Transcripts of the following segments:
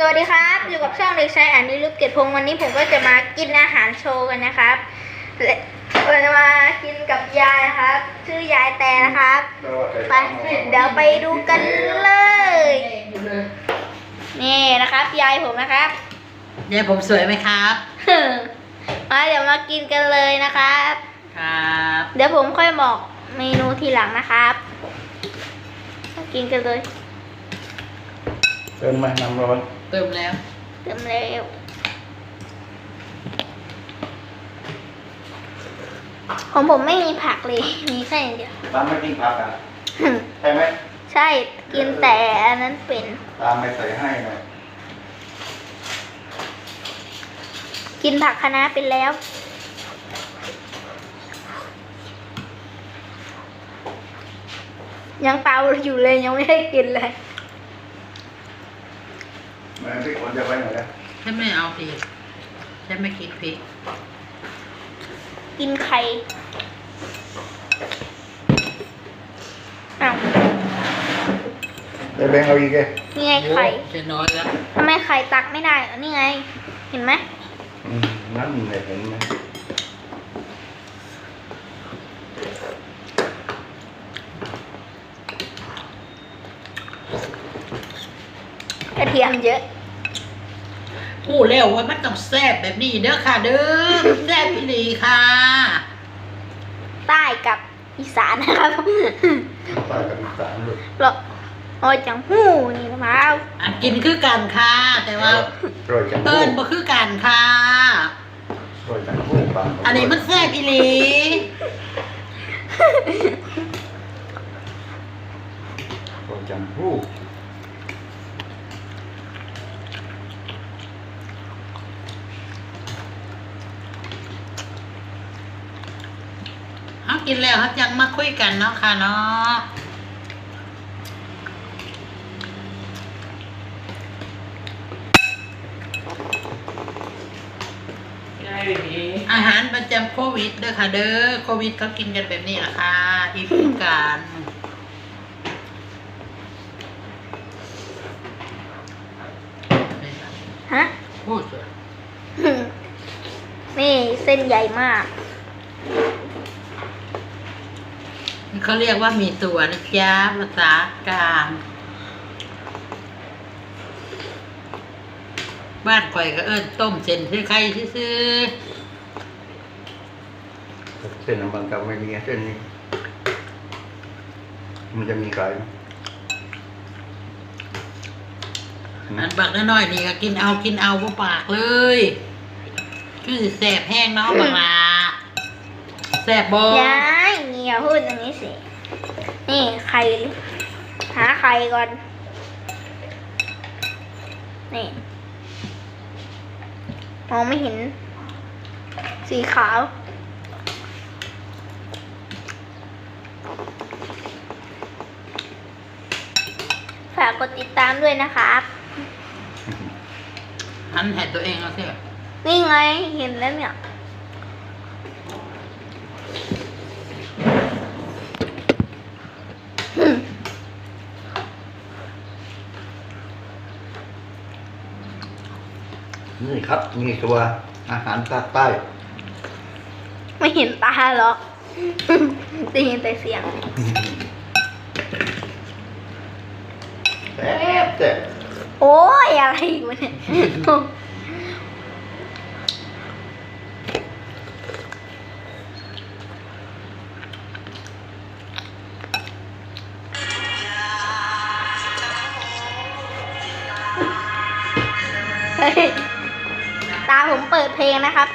สวัสดีครับ อยู่กับช่องเด็กชายอานิรุตเกตพงศ์วันนี้ผมก็จะมากินอาหารโชว์กันนะครับและเราจะมากินกับยายนะครับ ชื่อยายแต่นะครับไปเดี๋ยวไปดูกันเลย นี่นะครับ ยายผมนะครับยายผมสวยไหมครับ มาเดี๋ยวมากินกันเลยนะครับ ครับ เดี๋ยวผมค่อยบอกเมนูทีหลังนะครับมากินกันเลยเติมไหมน้ำร้อน เติมแล้ว เต็มเร็วของผมไม่มีผักเลย มีแค่อย่างเดียวตามไม่กินผักอะใช่ไหมใช่กินแต่อันนั้นเป็น ตามไม่ใส่ให้หน่อยกินผักคะน้าเป็นแล้ว ยังเปล่าอยู่เลยยังไม่ได้กินเลย แม่พี่คนจะไว้ไหนนะฉันไม่เอาพริกฉันไม่กินพริกกินไข่อ้าวได้แบงค์เอาอีกไงนี่ไงไข่โอ้จะน้อยแล้วทำไมไข่ตักไม่ได้อะนี่ไง เห็นไหมอืมนั่นเลยเห็นไหมกระเทียมเยอะ พูดแล้วว่ามันต้องแซ่บแบบนี้เด้อค่ะ เด้อแซ่บอีหลีค่ะ ใต้กับอีสานนะครับใต้กับอีสานลูกเราโอ้ยจังหู้นี่นะมาเอาอันกินคือกันค่ะ แต่ว่าโรยจังเอิญบ่คือกันค่ะโรยจังหู้ปากอันนี้มันแซ่บอีหลีโรยจังหู้ เขา กินแล้วเขายังมาคุยกันเนาะค่ะเนาะอาหารประจำโควิดเด้อค่ะเด้อโควิดเขากินกันแบบนี้ล่ะค่ะอีพิการฮะพูดสินี่เส้นใหญ่มาก เขาเรียกว่ามีตัวนะจ๊ะภาษากลางบ้านข่อยก็เอิ้นต้มเส้นที่ใครซื้อเส้นน้ำบางกับไม่มีเส้นนี้ มันจะมีขายไหมๆอันบักน้อยๆนี่ก็กินเอากินเอาบ่ปากเลย คือสิแสบแห้งเนาะบักลาแสบบ่ยายเงีย พูดอย่างนี้สิ นี่ไข่หาไข่ก่อน นี่มองไม่เห็น สีขาว ฝากกดติดตามด้วยนะครับหันแหตัวเองเอาสินี่ไงเห็นแล้วเนี่ย นี่ครับนี่ตัวอาหารภาคใต้ไม่เห็นตาหรอกได้ยินแต่เสียงแซ่บแซ่บโอ้ยอะไรอยู่เนี่ย ดเพลงนะครับ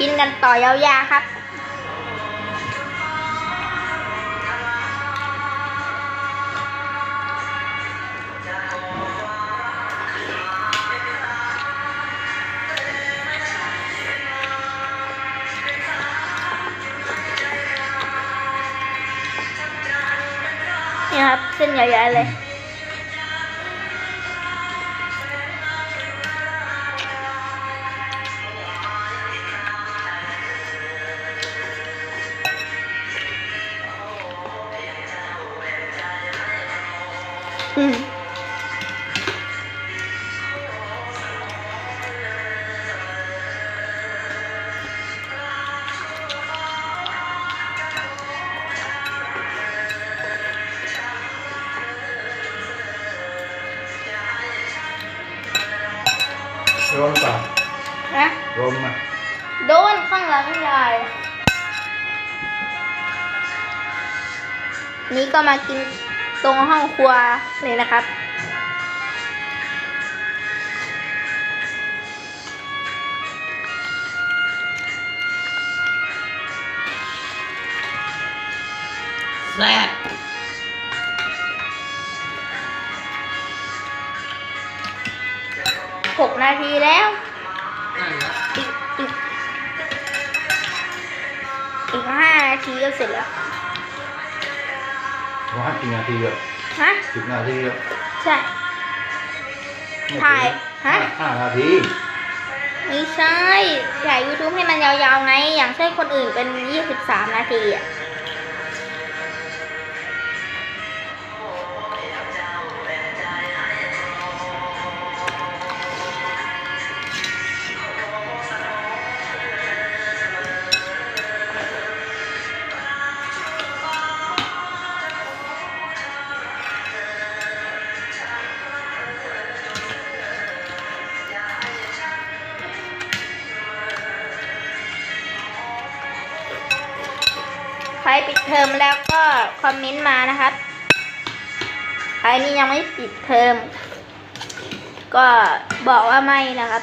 กินกันต่อยาวๆครับ nhiều học sinh nhỏ dạy này Mm-hmm. Ừ. ใหญ่ๆเลยร่มเปล่านะร่มอะโดนข้างหลังยายนี่ก็มากินตรงห้องครัวเลยนะครับ แซ่บ กนาทีแล้วนั่นแหละอีกอีกอีกห้านาทีก็เสร็จแล้วว่ากี่นาทีแล้วฮะสิบนาทีแล้วใช่ถ่ายฮะห้านาทีไม่ใช่ถ่าย YouTube ให้มันยาวๆไงอย่างเช่นคนอื่นเป็น23นาทีอะ ใครปิดเทอมแล้วก็คอมเมนต์มานะครับใครนี่ยังไม่ปิดเทอมก็บอกว่าไม่นะครับ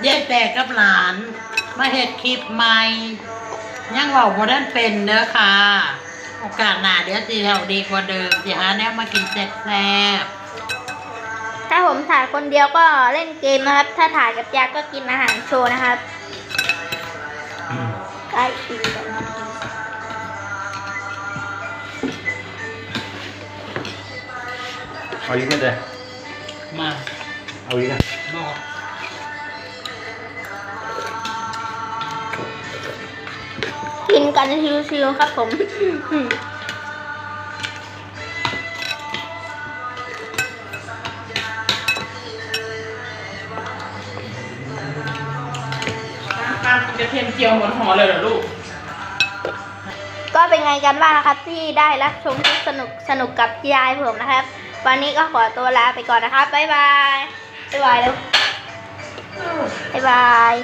ยมยายแต่กับหลาน มาเฮ็ดคลิปใหม่ ยังเว่าบ่ได้เป็นเด้อค่ะ โอกาสหน้าเดี๋ยวสิเฮาดีกว่าเดิมสิหาแนวมากินแซ่บถ้าผมถ่ายคนเดียวก็เล่นเกมนะครับ ถ้าถ่ายกับยาก็กินอาหารโชว์นะครับใกล้อีกแล้วนะเอาอีกนิดเลยๆมาเอาอีกนะบอก กินกันชิวๆครับผมข้ามกระเทียมเจียวหมดหอเลยเหรอลูก ก็เป็นไงกันบ้างนะครับ ที่ได้รับชมคลิปสนุกสนุกกับยายผมนะครับ วันนี้ก็ขอตัวลาไปก่อนนะครับบ๊ายบายบ๊ายบายแล้วบ๊ายบาย